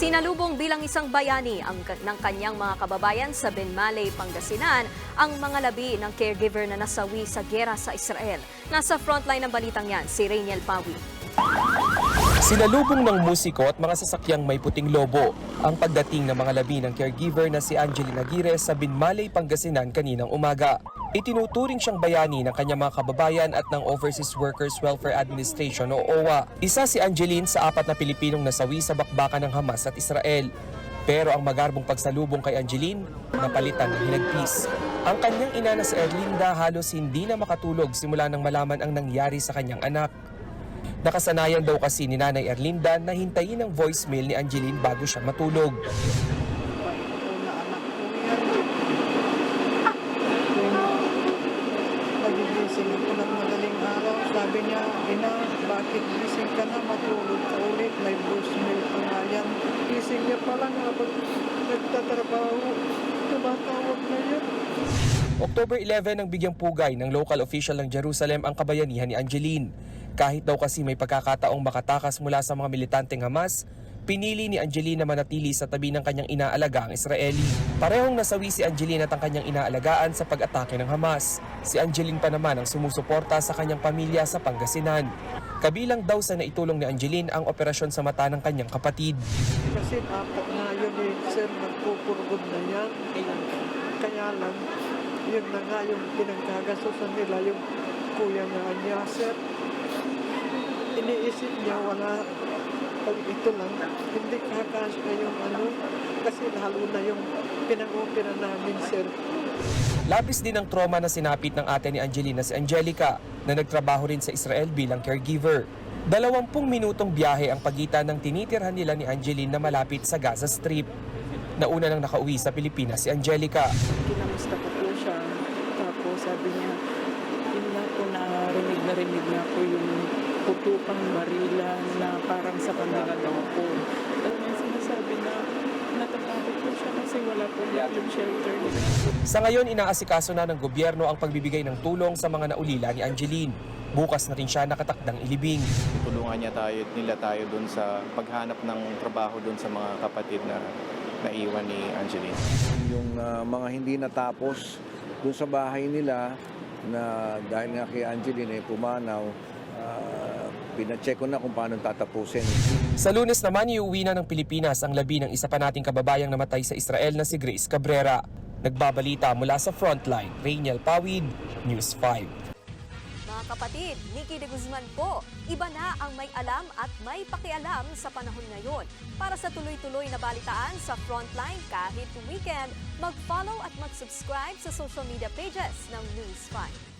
Sinalubong bilang isang bayani ang, ng kanyang mga kababayan sa Benmale, Pangasinan ang mga labi ng caregiver na nasawi sa gera sa Israel. Nasa frontline ng balitang yan, si Rainiel Pawi. Sinalubong ng musiko at mga sasakyang may puting lobo ang pagdating ng mga labi ng caregiver na si Angeline Aguirre sa Binmalay, Pangasinan kaninang umaga. Itinuturing siyang bayani ng kanyang mga kababayan at ng Overseas Workers Welfare Administration o OWA. Isa si Angeline sa apat na Pilipinong nasawi sa bakbakan ng Hamas at Israel. Pero ang magarbong pagsalubong kay Angeline, napalitan ng hinagpis. Ang kanyang ina na si Erlinda halos hindi na makatulog simula nang malaman ang nangyari sa kanyang anak. Nakasanayan daw kasi ni Nanay Erlinda na hintayin ang voicemail ni Angeline bago siya matulog. Ako na anak ko yan. Ng madaling araw. Sabi niya, Ina, bakit gising ka na? Matulog ka ulit. May voicemail pa nga yan. Gising niya pa lang habang nagtatrabaho. Tumatawag na yan. October 11 ang bigyang pugay ng local official ng Jerusalem ang kabayanihan ni Angeline. Kahit daw kasi may pagkakataong makatakas mula sa mga militanteng Hamas, pinili ni Angeline na manatili sa tabi ng kanyang inaalaga ang Israeli. Parehong nasawi si Angeline at ang kanyang inaalagaan sa pag-atake ng Hamas. Si Angeline pa naman ang sumusuporta sa kanyang pamilya sa Pangasinan. Kabilang daw sa naitulong ni Angeline ang operasyon sa mata ng kanyang kapatid. Kasi apat na yun eh, sir, nagpupurgod na yan. Kaya lang, yun na nga yung pinagkagasusan nila, yung kuya niya, sir. Iniisip niya, wala, pag ito lang, hindi kakasya yung ano, kasi lalo na yung pinag-opera namin, sir. Labis din ang trauma na sinapit ng ate ni Angelina si Angelica na nagtrabaho rin sa Israel bilang caregiver. Dalawampung minutong biyahe ang pagitan ng tinitirhan nila ni Angeline na malapit sa Gaza Strip. Nauna nang nakauwi sa Pilipinas si Angelica. kinamusta ko po siya. Tapos sabi niya, yun na po narinig na rinig na po yung putupang barila na parang sa kanila daw po. Talagang sinasabi na natatakot po siya kasi wala po yung shelter. Sa ngayon, inaasikaso na ng gobyerno ang pagbibigay ng tulong sa mga naulila ni Angeline. Bukas na rin siya nakatakdang ilibing. tulungan niya tayo, nila tayo doon sa paghanap ng trabaho doon sa mga kapatid na naiwan ni Angeline. yung ah, mga hindi natapos doon sa bahay nila na dahil nga kay Angeline ay pumanaw, uh, pinacheck ko na kung paano tatapusin. Sa lunes naman, iuwi na ng Pilipinas ang labi ng isa pa nating kababayang namatay sa Israel na si Grace Cabrera. Nagbabalita mula sa Frontline, Rainiel Pawid, News 5. Mga kapatid, Nikki de Guzman po, iba na ang may alam at may pakialam sa panahon ngayon. Para sa tuloy-tuloy na balitaan sa Frontline kahit weekend, mag-follow at mag-subscribe sa social media pages ng News 5.